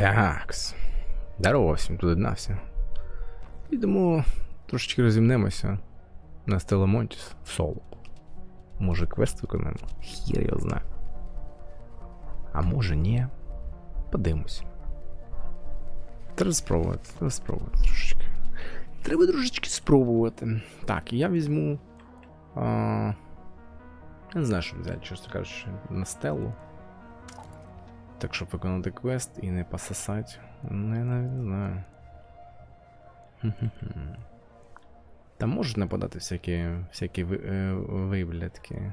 Такс. Здорово всім, тут однався. Підемо трошечки розімнемося на Стелемонтіс в соло. Може квест виконаємо? Хір його знає. А може ні. Подивимось. Треба спробувати, треба спробувати трошечки. Треба трошечки спробувати. Так, я візьму. А... Я не знаю, що взяти, чесно кажучи, на стелу. Так, щоб виконати квест і не пососати. Ну, навіть не знаю. Там можуть нападати всякі, всякі е, виблядки.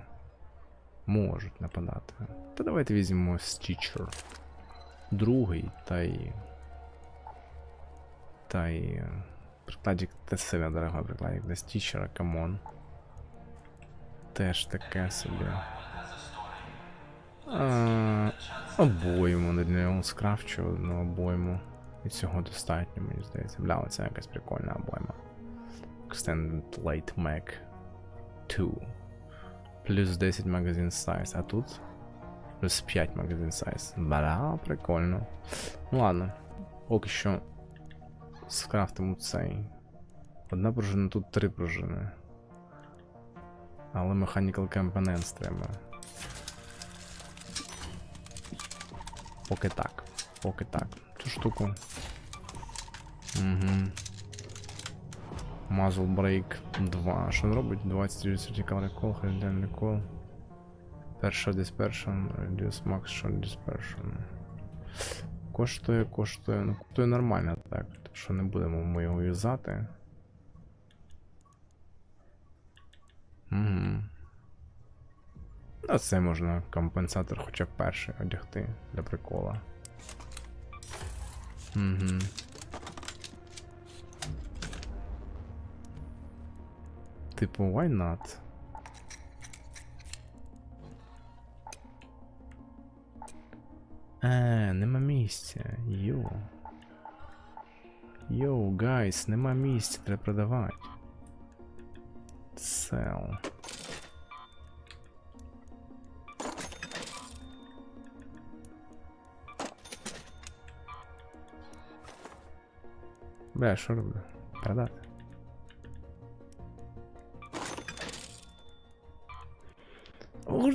Можуть нападати. Та давайте візьмемо Stitcher. Другий, та й. Та й. е, Прикладик себе, дорогой прикладик до Stitcher, камон. Теж таке собі. А, обойму не для нього скрафчу одну обойму. І цього достатньо, мені здається. Бля, це якась прикольна обойма. Extended Light Mag 2. Плюс 10 магазин size. А тут плюс 5 магазин size. Бля, прикольно. Ну ладно. Поки що скрафтимо цей. Одна пружина, тут три пружини. Але Mechanical Components треба. Поки так. Поки так. Цю штуку. Угу. Muzzle Break 2. Що він робить? 20 Vertical Recall, Horizontal Recall. Перша Dispersion, Reduce Max Shot Dispersion. Коштує, коштує. Ну, коштує нормально так. Так що не будемо ми його юзати. Угу. А це можна компенсатор хоча б перший одягти для прикола. Угу. Типу, why not? Е, нема місця. Йоу. Йоу, гайс, нема місця, треба продавати. Sell. Бля, що роблю? Продати.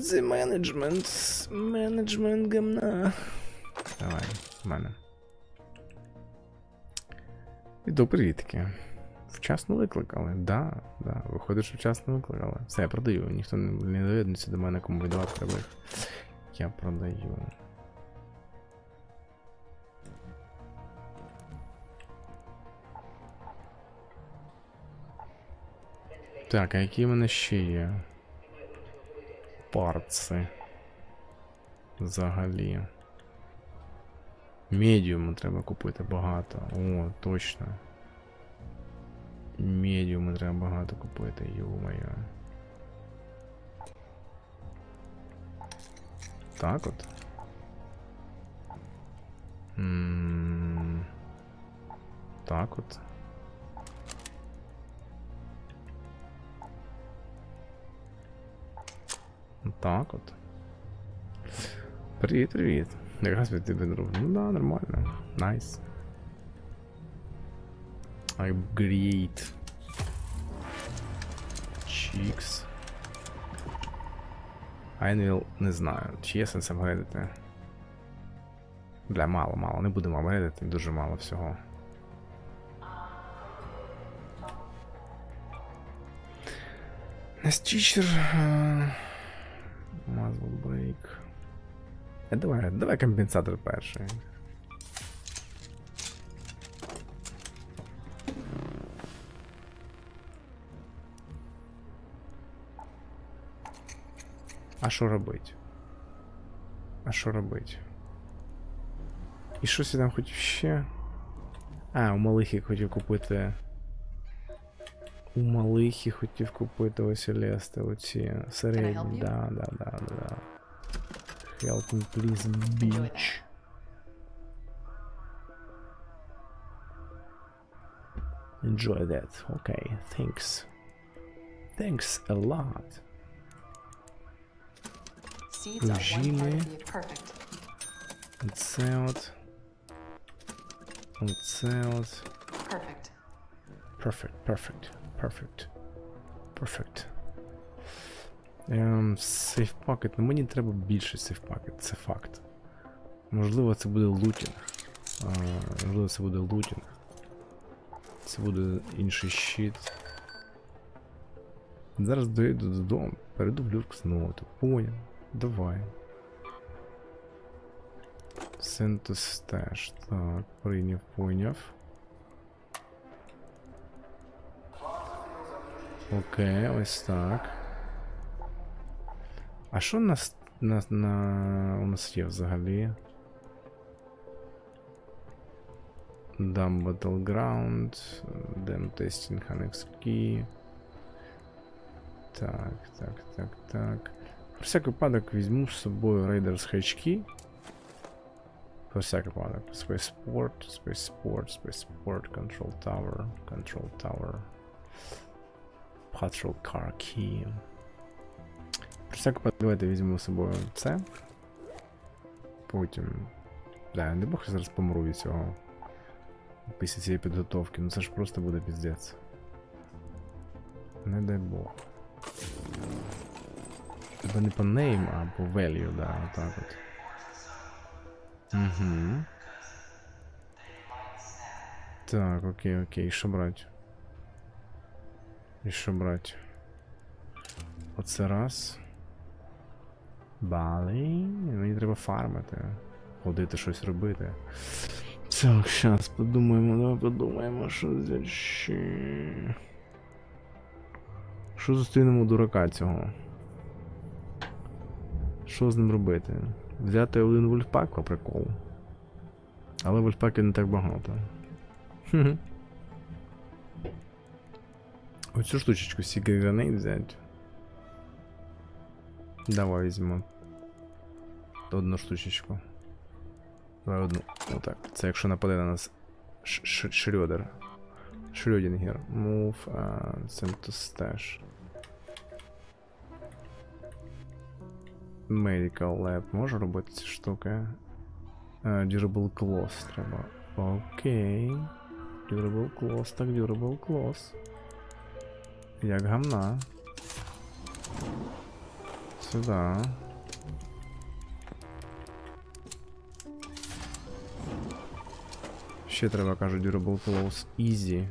Це менеджмент. Менеджмент гамна. Давай, в мене. Іду привітки. Вчасно викликали. Да, да. Виходить, що вчасно викликали. Все, я продаю. Ніхто не, не до мене, кому віддавати треба. Я продаю. Так, а які в мене ще є? Парци. Взагалі. Медіуму треба купити багато. О, точно. Медіуму треба багато купити, йо-моє. Так от. М, Так от. Так от. Привіт, привіт. Якраз від тебе друг. Ну да, нормально. Найс. Upgrade. Чікс. Айнвіл не знаю. Чи є сенс апгрейдити? Бля, мало, мало. Не будемо апгрейдити, дуже мало всього. Настічер. Muzzle break. Е, давай, давай компенсатор перший. А що робить? А що робить? І щось я там хотів ще. А, у малих я хотів купити. У малих я хотів купити ось Лести, оці середні. help you? Да, да, да, да. Help me please, bitch. Enjoy that. Okay, thanks. Thanks a lot. Seeds are one part Regime. of the perfect. Це от. Оце от. Perfect. Perfect, perfect, Perfect. Perfect. Ем, сейф пакет. Ну мені треба більше сейф пакет, це факт. Можливо, це буде лутінг. А, можливо, це буде лутінг. Це буде інший щит. Зараз доїду додому, перейду в люрк знову. Поняв. Давай. Синтез теж. Так, прийняв, поняв. Окей, ось так. А що нас на, на, у нас є взагалі? Dam Battleground, Dam Testing Annex Key. Так, так, так, так. Про всяк випадок візьму з собою Raiders HQ. Про всяк випадок. Space Sport, Space Sport, Space Sport, Control Tower, Control Tower. Patrol Car Key. Про всяк випадок давайте візьмемо з собою це. Потім. Да, не бог я зараз помру від цього. Після цієї підготовки. Ну це ж просто буде піздець. Не дай Бог. Тебе не по name, а по value, да, отак от. Угу. Так, окей, окей, що брать? І що брать? Оце раз. Балі. Мені треба фармити. Ходити щось робити. Так, щас подумаємо, давай подумаємо, що взяти ще. Що зустрінемо дурака цього? Що з ним робити? Взяти один вольфпак по приколу. Але вольфпаків не так багато. Хм. Оцю штучечку Secret Grenade взять. Давай візьмемо. Одну штучечку. Давай одну. Отак. Це якщо нападе на нас Ш- Ш- Шрёдер. Шрёдінгер. Move uh, send to stash. Medical Lab. Може робити ці штуки? Uh, durable Claws треба. Окей. Durable Claws, так Durable Claws. Як гамна. Сюда. Ще треба, кажуть, Durable Claws Easy.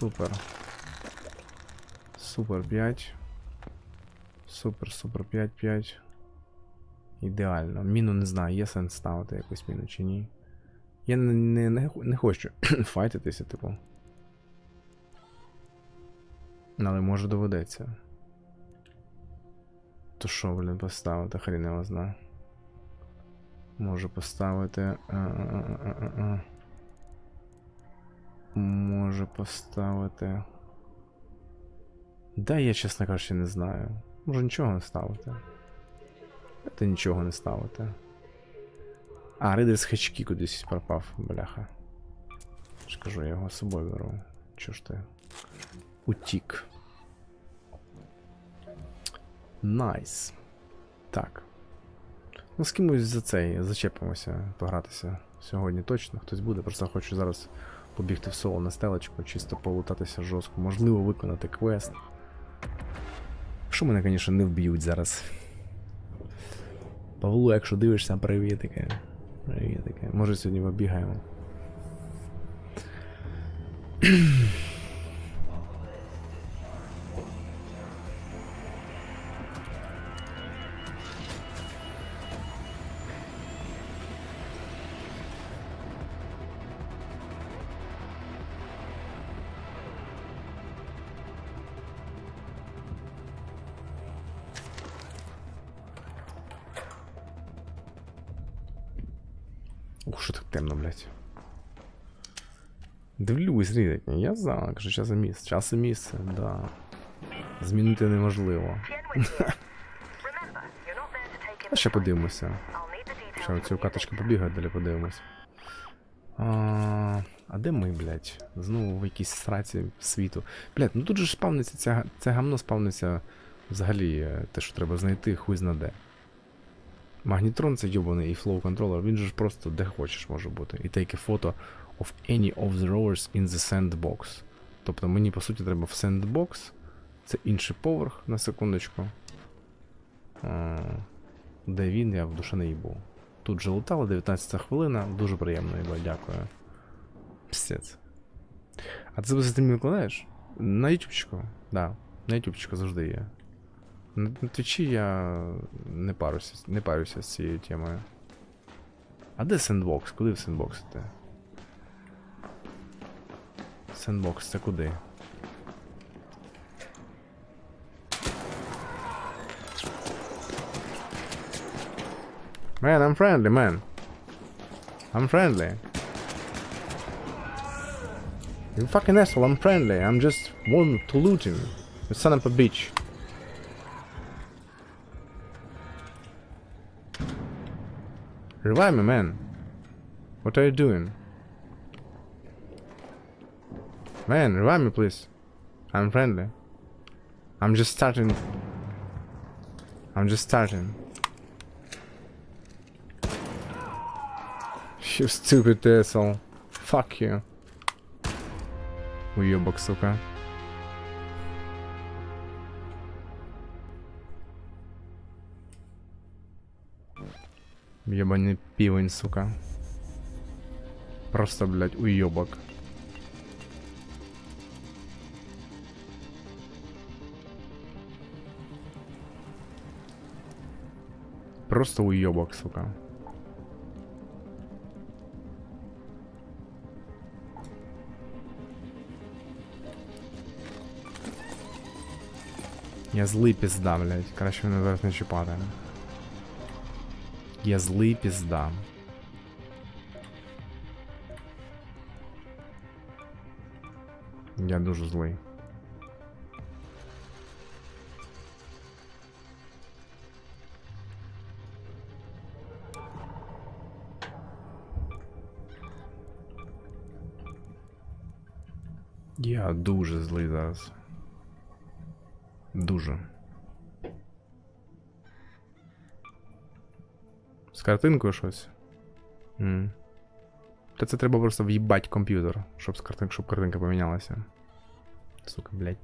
Супер. Супер 5. Супер, супер 5, 5. Ідеально. Міну не знаю, є сенс ставити якусь міну чи ні. Я не, не, не, хочу файтитися, типу. Але може доведеться. То що, блін, поставити, хрін його знає. Можу поставити. а, а, а. Може поставити. Да, я, чесно кажучи, не знаю. Може нічого не ставити. Та нічого не ставити. А, рейдер з хачки кудись пропав, бляха. Ж я його з собою беру. Чо ж ти? Утік. Найс. Так. Ну, з кимось за цей зачепимося погратися сьогодні точно. Хтось буде. Просто хочу зараз побігти в соло на стелечку, чисто полутатися жорстко. Можливо, виконати квест. Що мене, звісно, не вб'ють зараз. Павло, якщо дивишся, привітики. Привітики. Може сьогодні побігаємо. Ух, що так темно, блядь. Дивлюсь, рідик. Я за, кажу, час і місце. Час і місце, да. Змінити неможливо. А ще подивимося. Ще оцю каточку побігає, далі подивимось. А, а де ми, блядь? Знову в якійсь сраці світу. Блядь, ну тут же спавниться ця, це гамно спавниться Взагалі, е, те, що треба знайти, хуй знаде. Магнітрон це йобаний і флоу контролер, він же ж просто де хочеш може бути. І take a photo of any of the rowers in the sandbox. Тобто мені по суті треба в sandbox. Це інший поверх на секундочку. Де він, я в душе не їбу. Тут же летало 19 хвилина, дуже приємно, їба, дякую. Пстець. А ти себе стрім викладаєш? На ютубчику, да. На ютубчику завжди є. На, твічі я не парюся, не парюся з цією темою. А де сендбокс? Куди в сендбокс іти? Сендбокс це куди? Man, I'm friendly, man. I'm friendly. You fucking asshole, I'm friendly. I'm just want to loot him. Son of a bitch. Revive me, man. What are you doing? Man, revive me, please. I'm friendly. I'm just starting. I'm just starting. You stupid asshole. Fuck you. Уебок, сука. Ебаный пивень, сука. Просто, блядь, уебок. Просто уебок, сука. Я злий пізда, блядь. Краще мене зараз не чіпати. Я злий пізда. Я дуже злий. Я дуже злий зараз. Дуже. З картинкою щось. М. Та це треба просто в'їбать комп'ютер, щоб з картин... щоб картинка помінялася. Сука, блядь.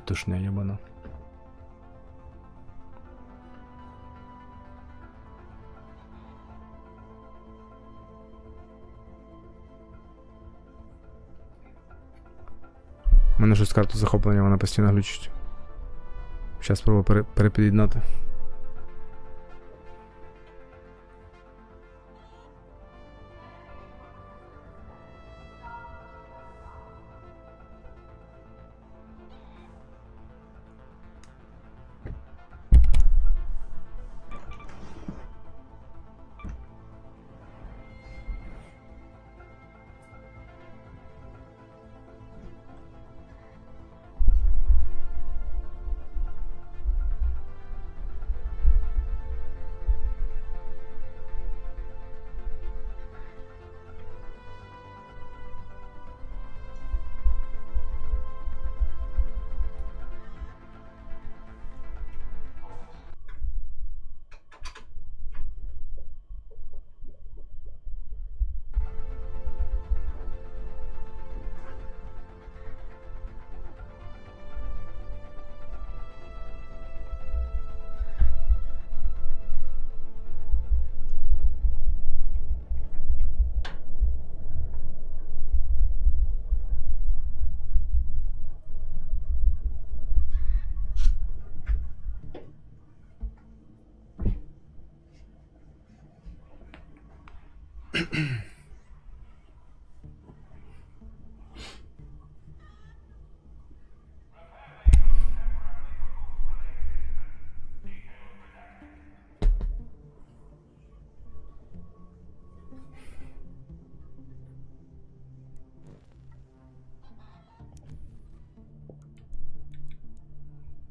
Петушня ебана. У мене щось карту захоплення, вона постійно глючить. Зараз спробую пере- перепід'єднати.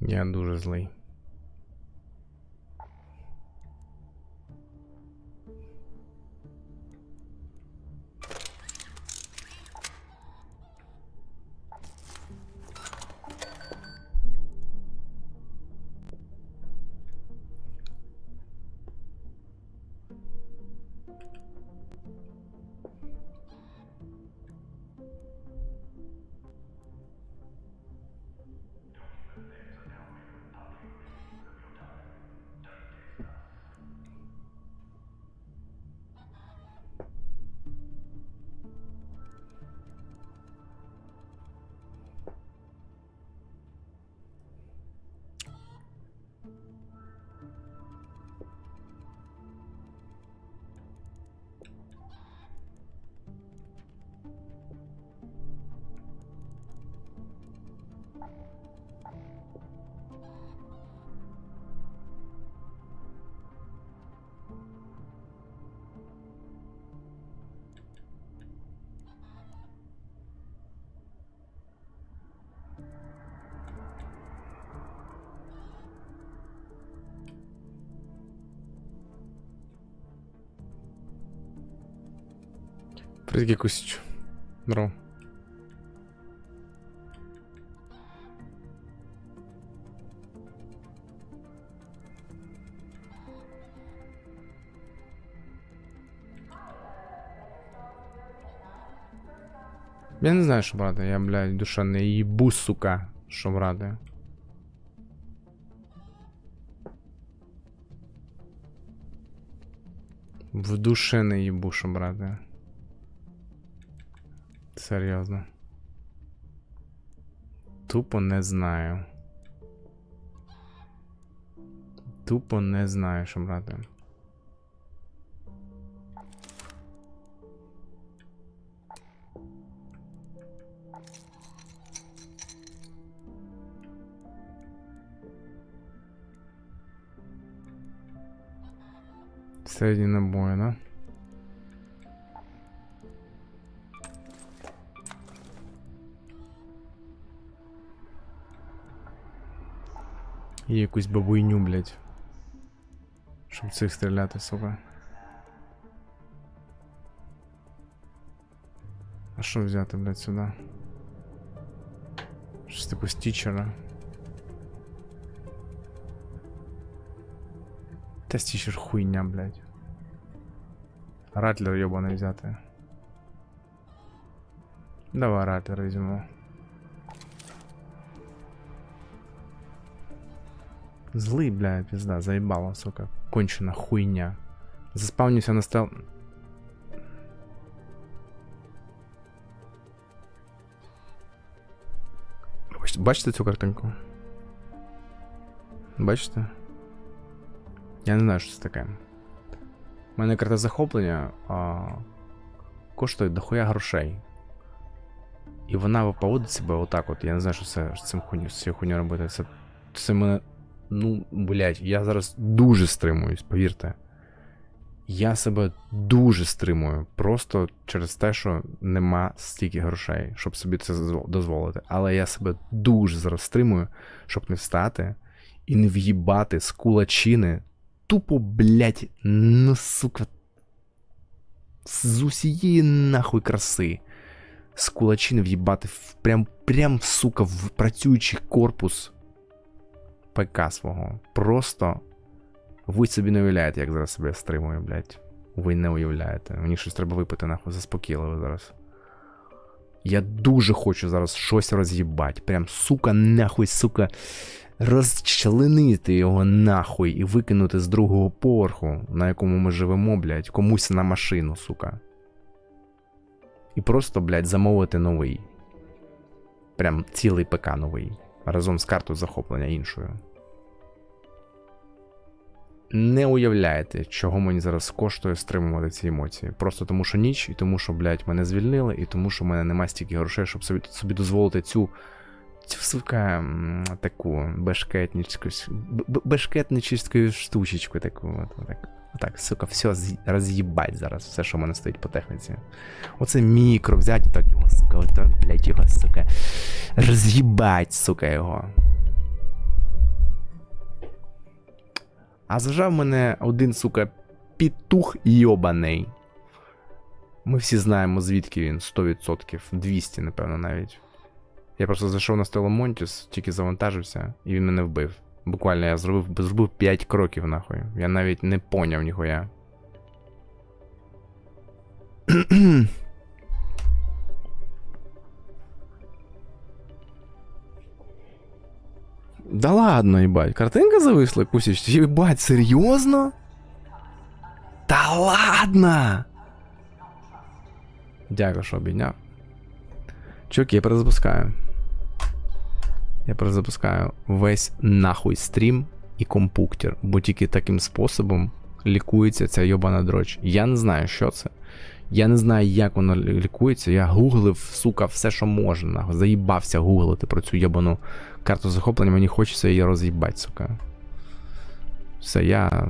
Я дуже злий. Привіт, Косіч. Здорово. Я не знаю, що брати. Я, блядь, душа не їбу, сука, що брати. В душе не їбу, що брати. Серйозно. Тупо не знаю. Тупо не знаю, що брати. Середні набої, да? І якусь бабуйню, блядь. Щоб цих стріляти, сука. А що взяти, блядь, сюди? Щось таку стічера. Та стічер хуйня, блядь. Ратлер йобаний взяти. Давай ратлер візьмемо. Злый, блядь, пизда, заебало, сука. Кончена хуйня. Заспавнився на стел... Бачите, цю картинку? Бачите? Я не знаю, що це таке. У мене карта захоплення а, коштує дохуя грошей. І вона поводить себе отак от. Я не знаю, що це з цим хуйню, з хуйню робити. Це, це мене. Ну, блять, я зараз дуже стримуюсь, повірте. Я себе дуже стримую. Просто через те, що нема стільки грошей, щоб собі це дозволити. Але я себе дуже зараз стримую, щоб не встати і не в'їбати з кулачини. Тупо, блять, ну сука. З усієї нахуй краси. З кулачини в'їбати прям, прям, сука, в працюючий корпус ПК свого. Просто ви собі не уявляєте, як зараз себе стримую, блядь. Ви не уявляєте. Мені щось треба випити, нахуй, заспокійливо зараз. Я дуже хочу зараз щось роз'їбать. Прям, сука, нахуй, сука, розчленити його нахуй і викинути з другого поверху, на якому ми живемо, блядь, комусь на машину, сука. І просто, блядь, замовити новий. Прям цілий ПК новий. Разом з картою захоплення іншою. Не уявляєте, чого мені зараз коштує стримувати ці емоції. Просто тому, що ніч, і тому, що, блядь, мене звільнили, і тому, що в мене немає стільки грошей, щоб собі, собі дозволити цю, сука, таку бешкетнічку, б- б- штучечку таку. От, отак. Отак, сука, все роз'їбать зараз, все, що в мене стоїть по техніці. Оце мікро взяти, так його, сука, отак, блядь, його, сука. Роз'їбать, сука, його. А зажав мене один, сука, пітух йобаний. Ми всі знаємо, звідки він 100%, 200, напевно, навіть. Я просто зайшов на стело Монтіс, тільки завантажився, і він мене вбив. Буквально я зробив, зробив 5 кроків, нахуй. Я навіть не поняв ніхуя. Да ладно, їбать, картинка зависла, кусіч. Їбать, серйозно? Та ладно! Дякую, що обійняв. Чуваки, я перезапускаю. Я перезапускаю весь нахуй стрім і компуктер, бо тільки таким способом лікується ця йобана дроч. Я не знаю, що це. Я не знаю, як воно лікується. Я гуглив, сука, все, що можна. Заїбався гуглити про цю йобану карту захоплення. Мені хочеться її роз'їбати, сука. Все, я